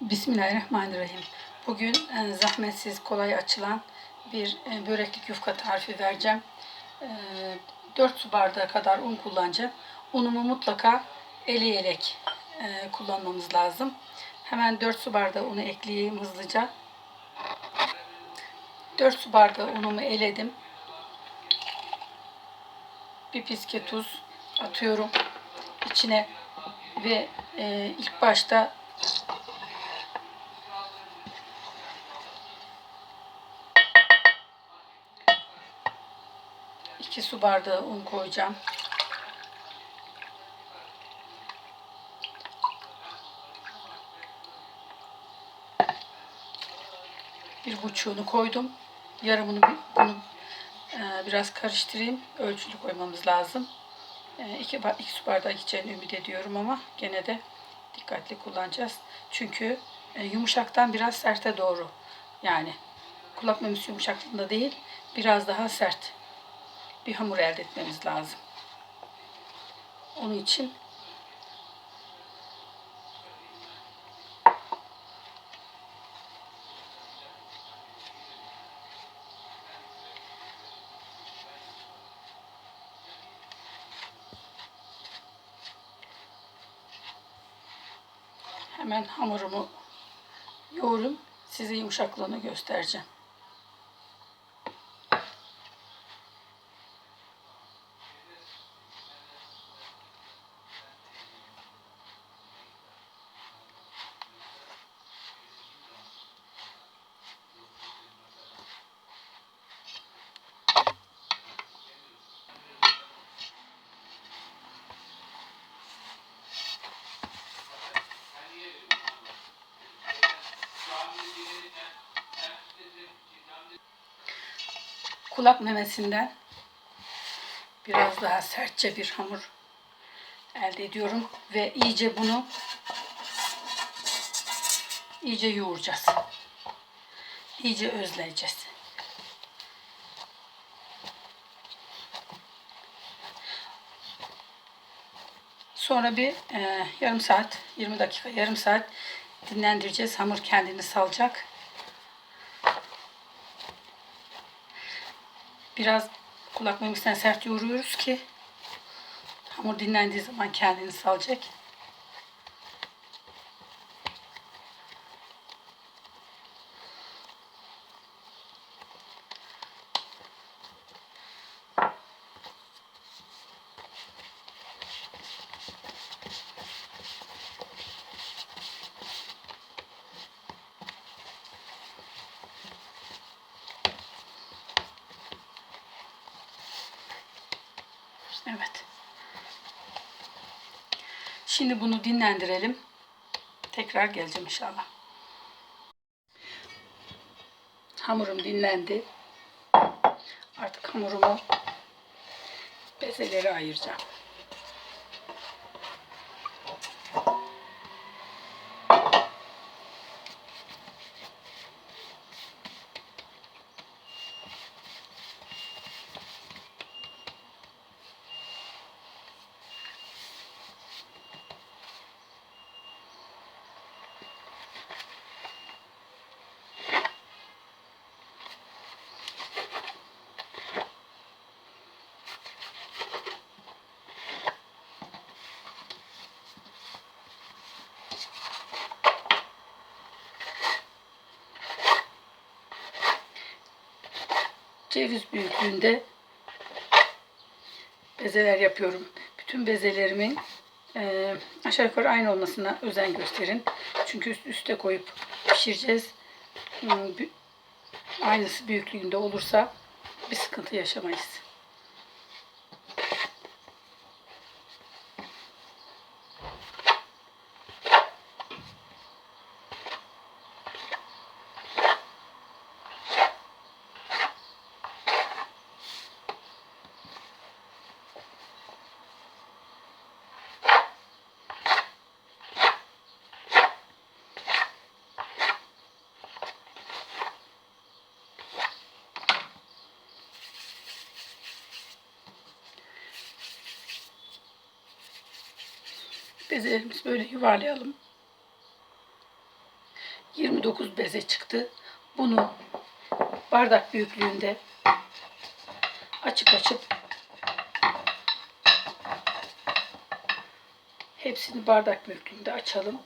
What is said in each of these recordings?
Bismillahirrahmanirrahim. Bugün e, zahmetsiz, kolay açılan bir e, böreklik yufka tarifi vereceğim. E, 4 su bardağı kadar un kullanacağım. Unumu mutlaka eleyerek e, kullanmamız lazım. Hemen 4 su bardağı unu ekleyeyim hızlıca. 4 su bardağı unumu eledim. Bir piske tuz atıyorum içine ve e, ilk başta iki su bardağı un koyacağım. Bir buçuğunu koydum. Yarımını bunu e, biraz karıştırayım. Ölçülü koymamız lazım. E, iki, ba- iki su bardağı gideceğini ümit ediyorum ama gene de dikkatli kullanacağız. Çünkü e, yumuşaktan biraz serte doğru. Yani kulak memesi yumuşaklığında değil, biraz daha sert bir hamur elde etmemiz lazım. Onun için hemen hamurumu yoğurup size yumuşaklığını göstereceğim. Kulak memesinden biraz daha sertçe bir hamur elde ediyorum ve iyice bunu iyice yoğuracağız. İyice özleyeceğiz. Sonra bir e, yarım saat, 20 dakika, yarım saat dinlendireceğiz. Hamur kendini salacak. Biraz kulak memesinden sert yoğuruyoruz ki hamur dinlendiği zaman kendini salacak. Evet. Şimdi bunu dinlendirelim. Tekrar geleceğim inşallah. Hamurum dinlendi. Artık hamurumu bezelere ayıracağım. Ceviz büyüklüğünde bezeler yapıyorum. Bütün bezelerimin e, aşağı yukarı aynı olmasına özen gösterin. Çünkü üst üste koyup pişireceğiz. Hmm, Aynısı büyüklüğünde olursa bir sıkıntı yaşamayız. Bezelerimizi böyle yuvarlayalım. 29 beze çıktı. Bunu bardak büyüklüğünde açık açıp hepsini bardak büyüklüğünde açalım.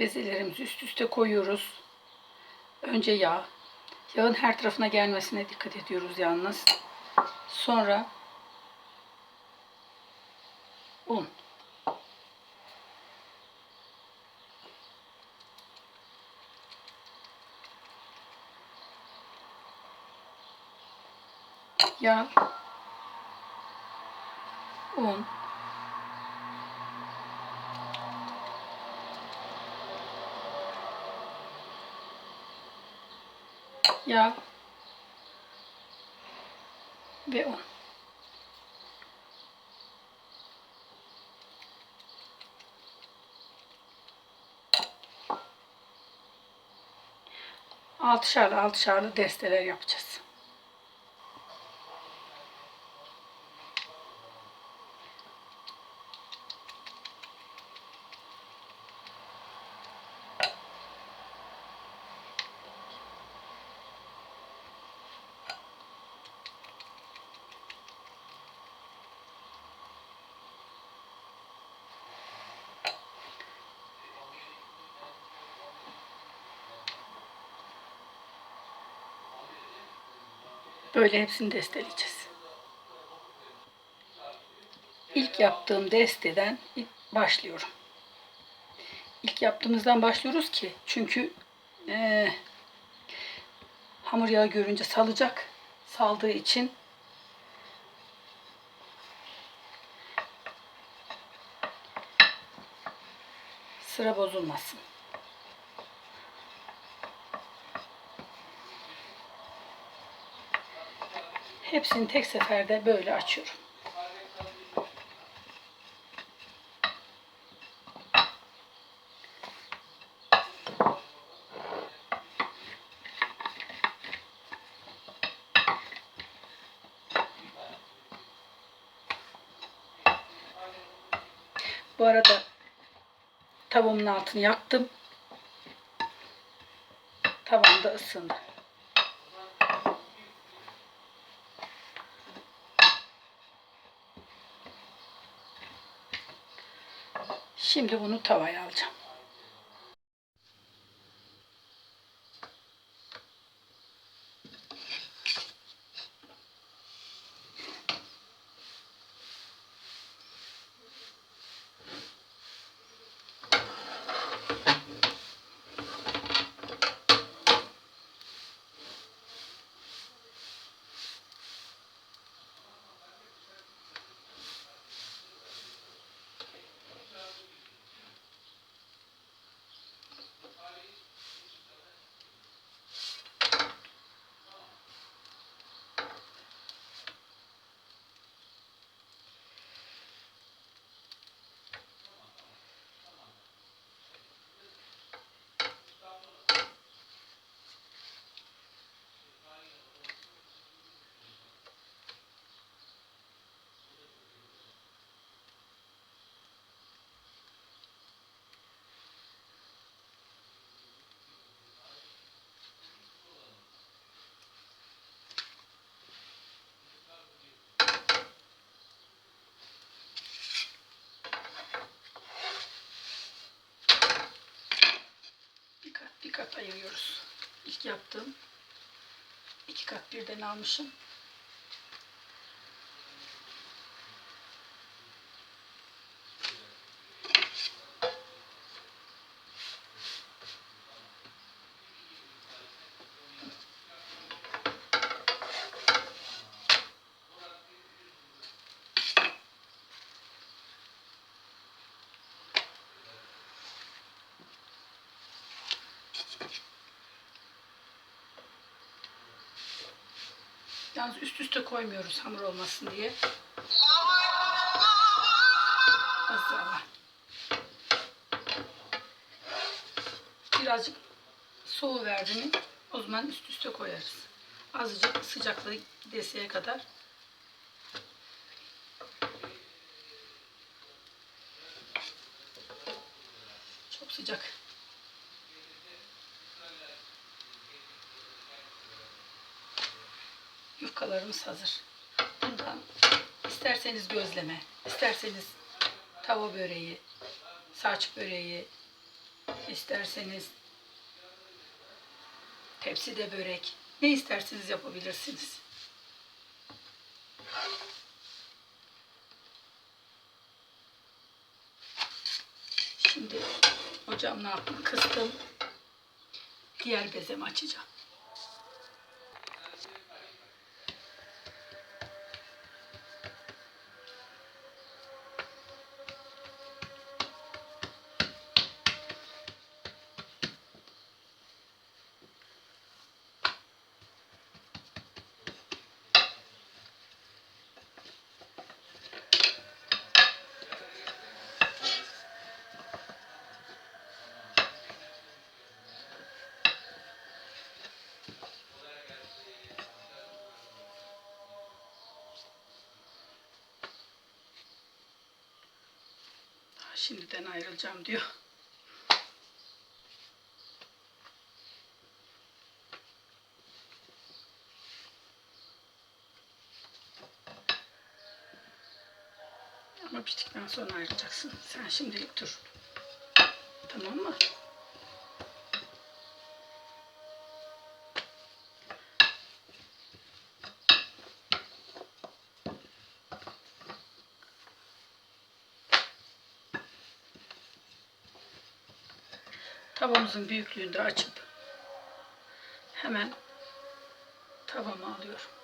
Bezelerimizi üst üste koyuyoruz. Önce yağ. Yağın her tarafına gelmesine dikkat ediyoruz yalnız. Sonra un. Yağ, un, yağ ve un. Altışarlı altışarlı desteler yapacağız. Böyle hepsini desteleyeceğiz. İlk yaptığım desteden başlıyorum. İlk yaptığımızdan başlıyoruz ki çünkü e, hamur yağı görünce salacak. Saldığı için sıra bozulmasın. Hepsini tek seferde böyle açıyorum. Bu arada tavuğumun altını yaktım. Tavam da ısındı. Şimdi bunu tavaya alacağım. Ayırıyoruz. İlk yaptığım iki kat birden almışım. Yalnız üst üste koymuyoruz hamur olmasın diye. Azra Birazcık soğu verdi mi o zaman üst üste koyarız. Azıcık sıcaklığı deseye kadar. Çok sıcak. Yufkalarımız hazır. Bundan isterseniz gözleme, isterseniz tava böreği, saç böreği, isterseniz tepside börek, ne isterseniz yapabilirsiniz. Şimdi ocağım ne yaptım? Kıstım. Diğer bezemi açacağım. Şimdiden ayrılacağım diyor. Ama bittikten sonra ayrılacaksın. Sen şimdilik dur. Tamam mı? Tavamızın büyüklüğünde açıp hemen tavama alıyorum.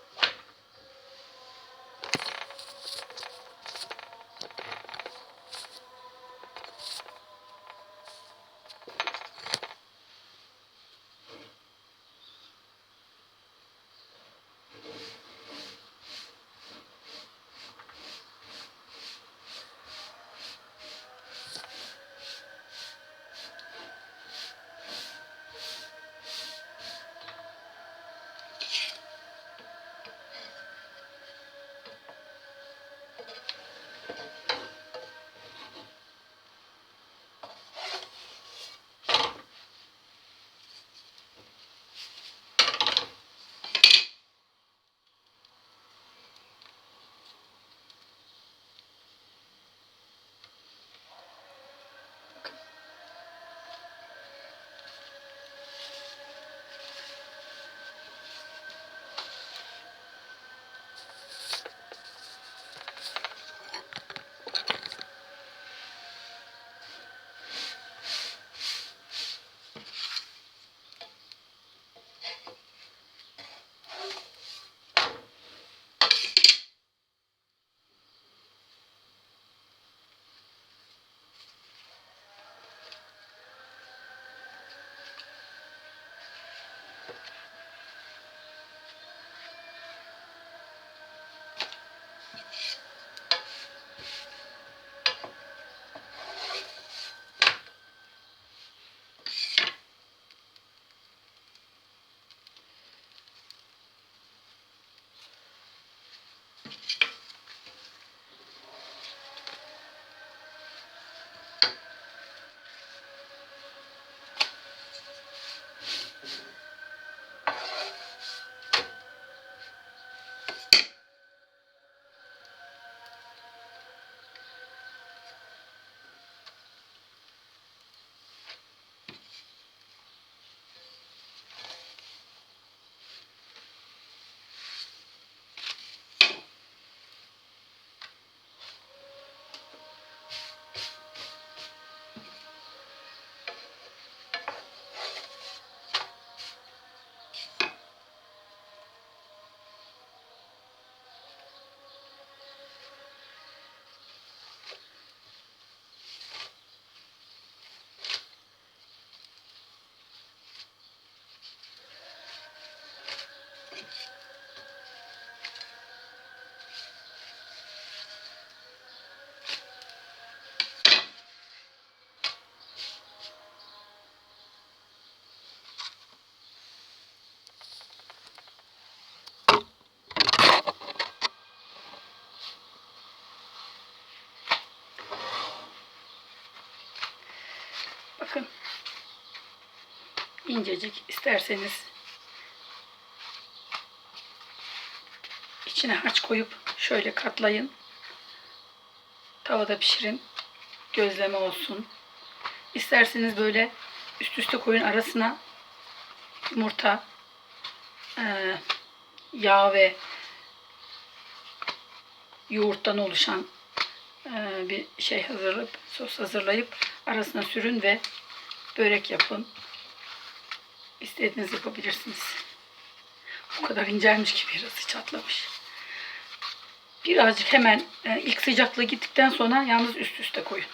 İncecik isterseniz içine harç koyup şöyle katlayın. Tavada pişirin. Gözleme olsun. İsterseniz böyle üst üste koyun arasına yumurta, eee, yağ ve yoğurttan oluşan eee, bir şey hazırlayıp sos hazırlayıp arasına sürün ve börek yapın. İstediğiniz yapabilirsiniz. Bu kadar incelmiş ki biraz çatlamış. Birazcık hemen e, ilk sıcaklığı gittikten sonra yalnız üst üste koyun.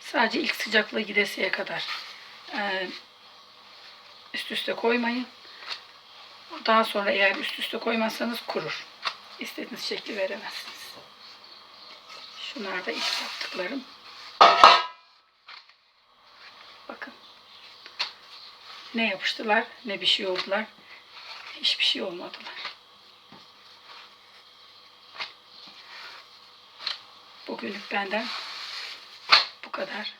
Sadece ilk sıcaklığı gidesiye kadar e, üst üste koymayın. Daha sonra eğer üst üste koymazsanız kurur. İstediğiniz şekli veremezsiniz. Şunlar da ilk yaptıklarım. Ne yapıştılar ne bir şey oldular. Hiçbir şey olmadılar. Bugünlük benden bu kadar.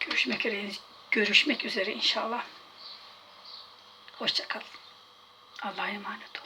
Görüşmek üzere, görüşmek üzere inşallah. Hoşçakalın. Allah'a emanet olun.